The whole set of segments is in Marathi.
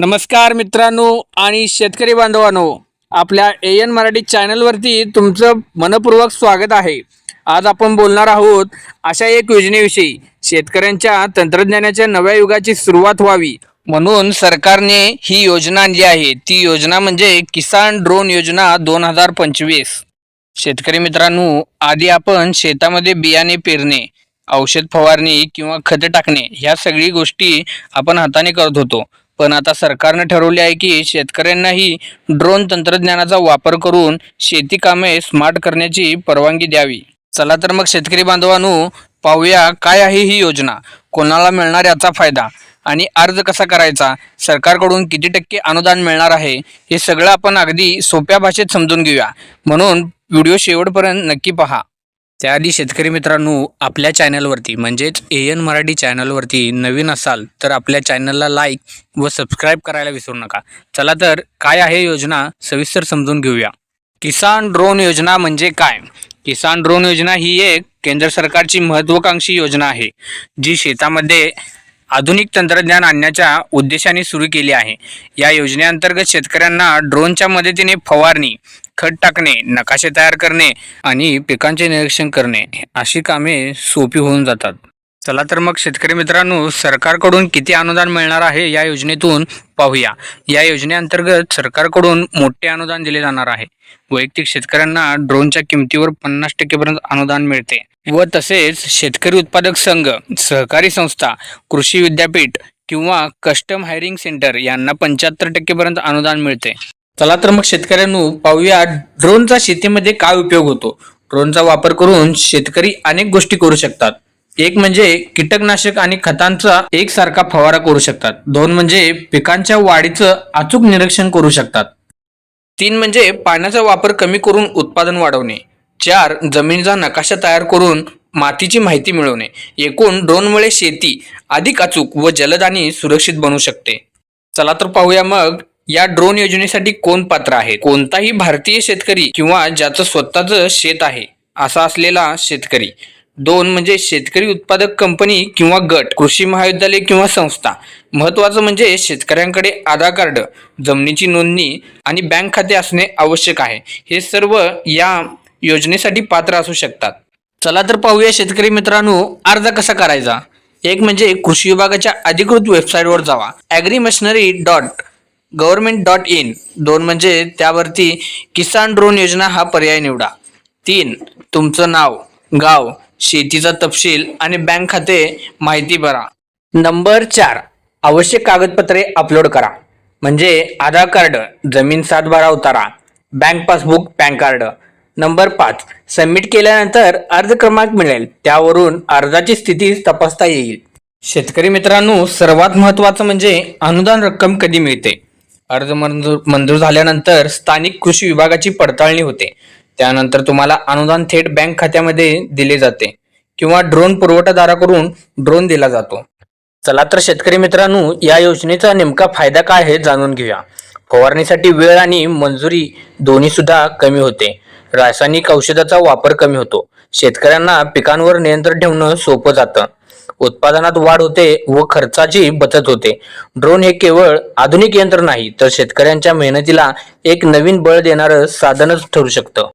नमस्कार मित्रांनो आणि शेतकरी बांधवांनो आपल्या ए एन मराठी चॅनलवरती तुमचं मनपूर्वक स्वागत आहे. आज आपण बोलणार आहोत अशा एक योजनेविषयी. शेतकऱ्यांच्या तंत्रज्ञानाच्या नव्या युगाची सुरुवात व्हावी म्हणून सरकारने ही योजना आणली आहे. ती योजना म्हणजे किसान ड्रोन योजना दोन हजार पंचवीस. शेतकरी मित्रांनो आधी आपण शेतामध्ये बियाणे पेरणे औषध फवारणी किंवा खत टाकणे ह्या सगळी गोष्टी आपण हाताने करत होतो. पण आता सरकारने ठरवले आहे की शेतकऱ्यांनाही ड्रोन तंत्रज्ञानाचा वापर करून शेती कामे स्मार्ट करण्याची परवानगी द्यावी. चला तर मग शेतकरी बांधवांनो पाहूया काय आहे ही योजना. कोणाला मिळणार याचा फायदा? आणि अर्ज कसा करायचा? सरकारकडून किती टक्के अनुदान मिळणार आहे? हे सगळं आपण अगदी सोप्या भाषेत समजून घेऊया. म्हणून व्हिडिओ शेवटपर्यंत नक्की पहा. त्याआधी शेतकरी मित्रांनो आपल्या चॅनलवरती म्हणजेच ए एन मराठी चॅनलवरती नवीन असाल तर आपल्या चॅनलला लाईक व सबस्क्राईब करायला विसरू नका. चला तर काय आहे योजना सविस्तर समजून घेऊया. किसान ड्रोन योजना म्हणजे काय? किसान ड्रोन योजना ही एक केंद्र सरकारची महत्त्वाकांक्षी योजना आहे जी शेतामध्ये आधुनिक तंत्रज्ञान आणण्याच्या उद्देशाने सुरू केली आहे. या योजनेअंतर्गत शेतकऱ्यांना ड्रोनच्या मदतीने फवारणी खत टाकणे नकाशे तयार करणे आणि पिकांचे निरीक्षण करणे अशी कामे सोपी होऊन जातात. चला तर मग शेतकरी मित्रांनो सरकारकडून किती अनुदान मिळणार आहे या योजनेतून पाहूया. या योजनेअंतर्गत सरकारकडून मोठे अनुदान दिले जाणार आहे. वैयक्तिक शेतकऱ्यांना ड्रोनच्या किमतीवर पन्नास टक्केपर्यंत अनुदान मिळते. व तसेच शेतकरी उत्पादक संघ सहकारी संस्था कृषी विद्यापीठ किंवा कस्टम हायरिंग सेंटर यांना पंच्याहत्तर टक्केपर्यंत अनुदान मिळते. चला तर मग शेतकऱ्यांनो पाहूया ड्रोनचा शेतीमध्ये काय उपयोग होतो. ड्रोनचा वापर करून शेतकरी अनेक गोष्टी करू शकतात. एक म्हणजे कीटकनाशक आणि खतांचा एकसारखा फवारा करू शकतात. दोन म्हणजे पिकांच्या वाढीचं अचूक निरीक्षण करू शकतात. तीन म्हणजे पाण्याचा वापर कमी करून उत्पादन वाढवणे. चार जमिनीचा नकाशा तयार करून मातीची माहिती मिळवणे. एकूण ड्रोनमुळे शेती अधिक अचूक व जलद आणि सुरक्षित बनू शकते. चला तर पाहूया मग या ड्रोन योजनेसाठी कोण पात्र आहे? कोणताही भारतीय शेतकरी किंवा ज्याचं स्वतःचं शेत आहे असा असलेला शेतकरी. दोन म्हणजे शेतकरी उत्पादक कंपनी किंवा गट कृषी महाविद्यालय किंवा संस्था. महत्वाचं म्हणजे शेतकऱ्यांकडे आधार कार्ड जमिनीची नोंदणी आणि बँक खाते असणे आवश्यक आहे. हे सर्व या योजनेसाठी पात्र असू शकतात. चला तर पाहूया शेतकरी मित्रांनो अर्ज कसा करायचा? एक म्हणजे कृषी विभागाच्या अधिकृत वेबसाईटवर जावा. Agri machinery dot government dot in दोन म्हणजे त्यावरती किसान ड्रोन योजना हा पर्याय निवडा. तीन तुमचं नाव गाव शेतीचा तपशील आणि बँक खाते माहिती भरा. नंबर चार आवश्यक कागदपत्रे अपलोड करा. म्हणजे आधार कार्ड जमीन सातबारा उतारा bank passbook PAN card. Number पाच. सबमिट केल्यानंतर अर्ज क्रमांक मिळेल. त्यावरून अर्जाची स्थिती तपासता येईल. शेतकरी मित्रांनो सर्वात महत्त्वाचं म्हणजे अनुदान रक्कम कधी मिळते? अर्ज मंजूर मंजूर झाल्यानंतर स्थानिक कृषी विभागाची पडताळणी होते. त्यानंतर तुम्हाला अनुदान थेट बँक खात्यामध्ये दिले जाते किंवा ड्रोन पुरवठादाराकडून ड्रोन दिला जातो. चला तर शेतकरी मित्रांनो या योजनेचा नेमका फायदा काय आहे जाणून घेऊया. फवारणीसाठी वेळ आणि मंजुरी दोन्ही सुद्धा कमी होते. रासायनिक औषधाचा वापर कमी होतो. शेतकऱ्यांना पिकांवर नियंत्रण ठेवणं सोपं जातं. उत्पादनात वाढ होते व खर्चाची बचत होते. ड्रोन हे केवळ आधुनिक यंत्र नाही तर शेतकऱ्यांच्या मेहनतीला एक नवीन बळ देणारं साधनच ठरू शकतं.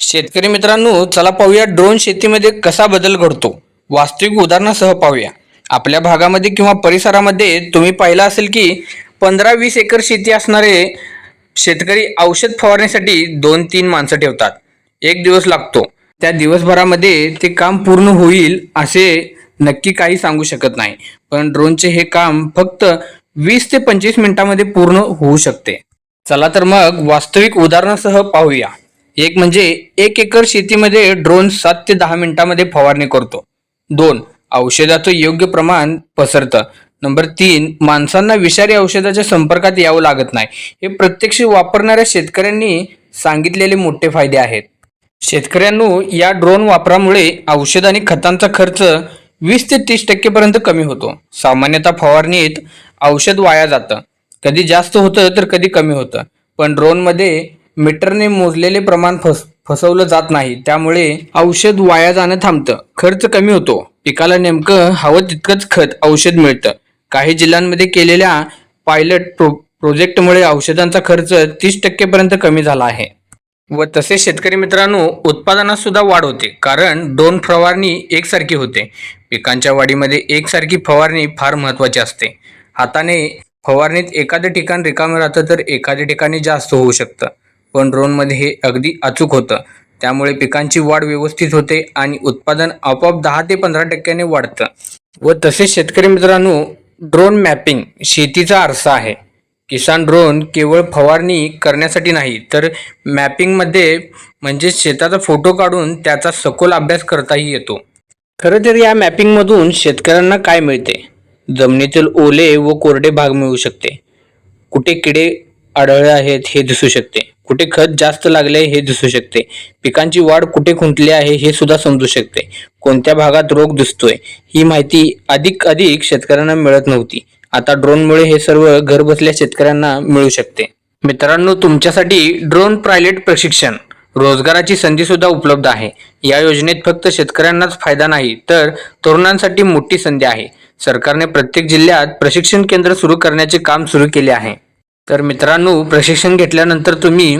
शेतकरी मित्रांनो चला पाहूया ड्रोन शेतीमध्ये कसा बदल घडतो. वास्तविक उदाहरणासह पाहूया. आपल्या भागामध्ये किंवा परिसरामध्ये तुम्ही पाहिलं असेल की पंधरा वीस एकर शेती असणारे शेतकरी औषध फवारण्यासाठी दोन तीन माणसं ठेवतात. एक दिवस लागतो. त्या दिवसभरामध्ये ते काम पूर्ण होईल असे नक्की काही सांगू शकत नाही. पण ड्रोनचे हे काम फक्त वीस ते पंचवीस मिनिटांमध्ये पूर्ण होऊ शकते. चला तर मग वास्तविक उदाहरणासह पाहूया. एक म्हणजे एक एकर शेतीमध्ये ड्रोन सात ते दहा मिनिटांमध्ये फवारणी करतो. दोन औषधाचं योग्य प्रमाण पसरतं. नंबर तीन माणसांना विषारी औषधाच्या संपर्कात यावं लागत नाही. हे प्रत्यक्ष वापरणाऱ्या शेतकऱ्यांनी सांगितलेले मोठे फायदे आहेत. शेतकऱ्यांनो या ड्रोन वापरामुळे औषध आणि खतांचा खर्च वीस ते तीस टक्केपर्यंत कमी होतो. सामान्यतः फवारणीत औषध वाया जातं. कधी जास्त होतं तर कधी कमी होतं. पण ड्रोनमध्ये मीटरने मोजलेले प्रमाण फस फसवलं जात नाही. त्यामुळे औषध वाया जाणं थांबतं. खर्च कमी होतो. पिकाला नेमकं हवं तितकंच खत औषध मिळतं. काही जिल्ह्यांमध्ये केलेल्या पायलट प्रो प्रोजेक्टमुळे औषधांचा खर्च तीस टक्केपर्यंत कमी झाला आहे. व तसेच शेतकरी मित्रांनो उत्पादनात सुद्धा वाढ होते. कारण दोन फवारणी एकसारखी होते. पिकांच्या वाढीमध्ये एकसारखी फवारणी फार महत्त्वाची असते. हाताने फवारणीत एखादं ठिकाण रिकामं राहतं तर एखाद्या ठिकाणी जास्त होऊ शकतं. पण ड्रोनमध्ये हे अगदी अचूक होतं. त्यामुळे पिकांची वाढ व्यवस्थित होते आणि उत्पादन आपोआप दहा ते पंधरा टक्क्याने वाढतं. व तसेच शेतकरी मित्रांनो ड्रोन मॅपिंग शेतीचा आरसा आहे. किसान ड्रोन केवळ फवारणी करण्यासाठी नाही तर मॅपिंगमध्ये म्हणजे शेताचा फोटो काढून त्याचा सखोल अभ्यास करताही येतो. खरं तर या मॅपिंगमधून शेतकऱ्यांना काय मिळते? जमिनीतील ओले व कोरडे भाग मिळू शकते. कुठे किडे आढळले आहेत हे दिसू शकते. कुठे खत जास्त लागले हे दिसू शकते. पिकांची वाढ कुठे खुंटली आहे हे सुद्धा समजू शकते. कोणत्या भागात रोग दिसतोय? ही माहिती अधिक अधिक शेतकऱ्यांना मिळत नव्हती. आता ड्रोनमुळे हे सर्व घरबसल्या शेतकऱ्यांना मिळू शकते. मित्रांनो तुमच्यासाठी ड्रोन पायलट प्रशिक्षण रोजगाराची संधी सुद्धा उपलब्ध आहे. या योजनेत फक्त शेतकऱ्यांनाच फायदा नाही तर तरुणांसाठी मोठी संधी आहे. सरकारने प्रत्येक जिल्ह्यात प्रशिक्षण केंद्र सुरू करण्याचे काम सुरू केले आहे. तर मित्रांनो प्रशिक्षण घेतल्यानंतर तुम्ही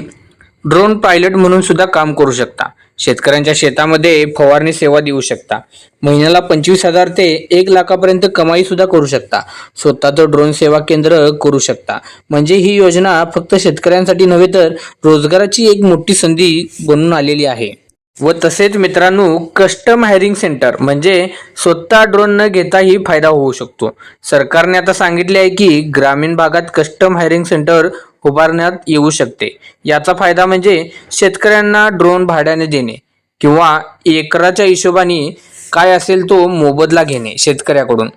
ड्रोन पायलट म्हणून सुद्धा काम करू शकता. शेतकऱ्यांच्या शेतामध्ये फवारणी सेवा देऊ शकता. महिन्याला पंचवीस हजार ते एक लाखापर्यंत कमाई सुद्धा करू शकता. स्वतःचं ड्रोन सेवा केंद्र करू शकता. म्हणजे ही योजना फक्त शेतकऱ्यांसाठी नव्हे तर रोजगाराची एक मोठी संधी बनून आलेली आहे. व तसेच मित्रांनो कस्टम हायरिंग सेंटर म्हणजे स्वतः ड्रोन न घेताही फायदा होऊ शकतो. सरकारने आता सांगितले आहे की ग्रामीण भागात कस्टम हायरिंग सेंटर उभारण्यात येऊ शकते. याचा फायदा म्हणजे शेतकऱ्यांना ड्रोन भाड्याने देणे किंवा एकराच्या हिशोबाने काय असेल तो मोबदला घेणे शेतकऱ्याकडून.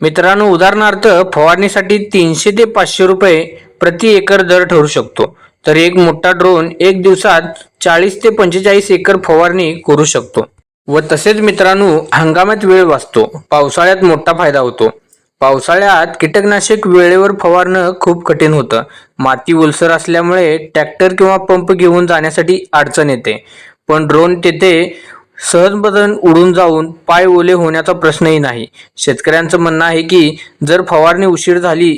मित्रांनो उदाहरणार्थ फवारणीसाठी तीनशे ते पाचशे रुपये प्रति एकर दर ठरू शकतो. तर एक मोठा ड्रोन एक दिवसात चाळीस ते पंचेचाळीस एकर फवारणी करू शकतो. व तसेच मित्रांनो हंगामात वेळ वाचतो. पावसाळ्यात मोठा फायदा होतो. पावसाळ्यात कीटकनाशक वेळेवर फवारणं खूप कठीण होतं. माती ओलसर असल्यामुळे ट्रॅक्टर किंवा पंप घेऊन जाण्यासाठी अडचण येते. पण ड्रोन तेथे सहजपदन उडून जाऊन पाय ओले होण्याचा प्रश्नही नाही. शेतकऱ्यांचं म्हणणं आहे की जर फवारणी उशीर झाली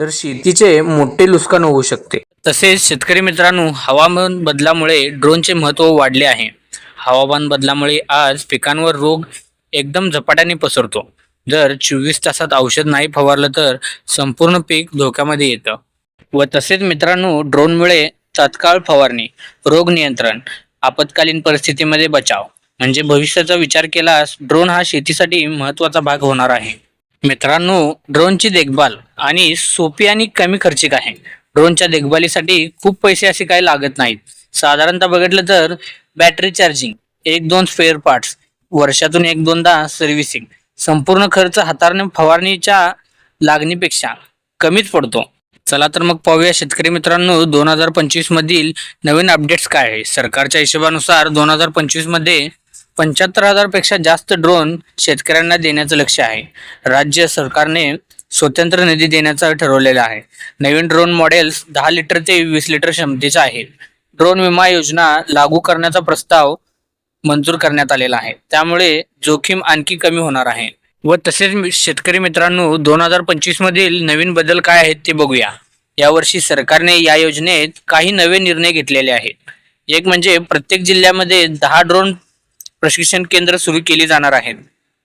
तर शेतीचे मोठे नुकसान होऊ शकते. तसेच शेतकरी मित्रांनो हवामान बदलामुळे ड्रोनचे महत्त्व वाढले आहे. हवामान बदलामुळे आज पिकांवर रोग एकदम झपाट्याने पसरतो. जर चोवीस तासात औषध नाही फवारलं तर संपूर्ण पीक धोक्यामध्ये येतं. व तसेच मित्रांनो ड्रोनमुळे तात्काळ फवारणी रोग नियंत्रण आपत्कालीन परिस्थितीमध्ये बचाव म्हणजे भविष्याचा विचार केल्यास ड्रोन हा शेतीसाठी महत्त्वाचा भाग होणार आहे. मित्रांनो ड्रोनची देखभाल आणि सोपी आणि कमी खर्चिक आहे. ड्रोनच्या देखभालीसाठी खूप पैसे असे काही लागत नाहीत. साधारणतः बघितलं तर बॅटरी चार्जिंग एक दोन स्पेअर पार्ट्स वर्षातून एक दोनदा सर्व्हिसिंग संपूर्ण खर्च हाताळणे फवारणीच्या लागणीपेक्षा कमीच पडतो. चला तर मग पाहूया शेतकरी मित्रांनो दोन हजार पंचवीस मधील नवीन अपडेट्स काय आहे? सरकारच्या हिशोबानुसार दोन हजार पंचवीसमध्ये पंच्याहत्तर हजारपेक्षा जास्त ड्रोन शेतकऱ्यांना देण्याचं लक्ष आहे. राज्य सरकारने स्वतंत्र निधी देण्याचा ठरवलेला आहे. नवीन ड्रोन मॉडेल्स दहा लिटर ते वीस लिटर क्षमतेचा आहे ड्रोन विमा योजना लागू करण्याचा प्रस्ताव मंजूर करण्यात आलेला आहे. त्यामुळे जोखीम आणखी कमी होणार आहे. व तसेच शेतकरी मित्रांनो दोन हजार पंचवीस मधील नवीन बदल काय आहेत ते बघूया. यावर्षी सरकारने या योजनेत काही नवे निर्णय घेतलेले आहेत. एक म्हणजे प्रत्येक जिल्ह्यामध्ये दहा ड्रोन प्रशिक्षण केंद्र सुरू केली जाणार आहेत.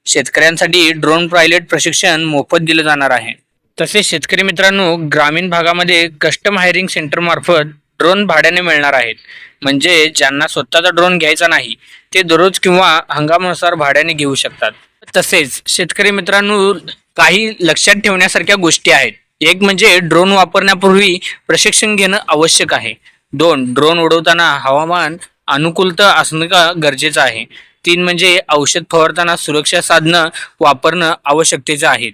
शेतकऱ्यांसाठी ड्रोन पायलट प्रशिक्षण मोफत दिलं जाणार आहे. तसेच शेतकरी मित्रांनो ग्रामीण भागामध्ये कस्टम हायरिंग सेंटरमार्फत ड्रोन भाड्याने मिळणार आहेत. म्हणजे ज्यांना स्वतःचा ड्रोन घ्यायचा नाही ते दररोज किंवा हंगामानुसार भाड्याने घेऊ शकतात. तसेच शेतकरी मित्रांनो काही लक्षात ठेवण्यासारख्या गोष्टी आहेत. एक म्हणजे ड्रोन वापरण्यापूर्वी प्रशिक्षण घेणं आवश्यक आहे. दोन ड्रोन उडवताना हवामान अनुकूलता असणं का गरजेचं आहे. तीन म्हणजे औषध फवारताना सुरक्षा साधनं वापरणं आवश्यकतेचं आहे.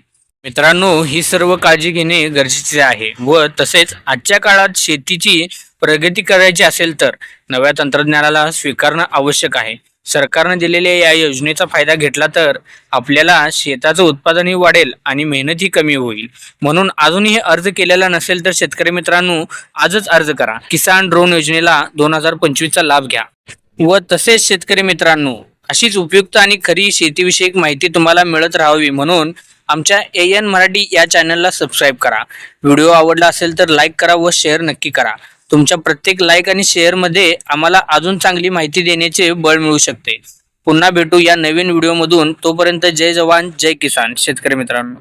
मित्रांनो ही सर्व काळजी घेणे गरजेचे आहे व तसेच आजच्या काळात शेतीची प्रगती करायची असेल तर नव्या तंत्रज्ञानाला स्वीकारणं आवश्यक आहे. सरकारने दिलेल्या या योजनेचा फायदा घेतला तर आपल्याला शेताचं उत्पादनही वाढेल आणि मेहनतही कमी होईल. म्हणून अजूनही अर्ज केलेला नसेल तर शेतकरी मित्रांनो आजच अर्ज करा. किसान ड्रोन योजनेला दोन हजार पंचवीसचा लाभ घ्या. व तसेच शेतकरी मित्रांनो अशीच उपयुक्त आणि खरी शेतीविषयक माहिती तुम्हाला मिळत राहावी म्हणून आमच्या ए एन मराठी या चॅनलला सबस्क्राईब करा. व्हिडिओ आवडला असेल तर लाईक करा व शेअर नक्की करा. तुमच्या प्रत्येक लाईक आणि शेअरमध्ये आम्हाला अजून चांगली माहिती देण्याचे बळ मिळू शकते. पुन्हा भेटू या नवीन व्हिडिओमधून तोपर्यंत जय जवान जय किसान. शेतकरी मित्रांनो.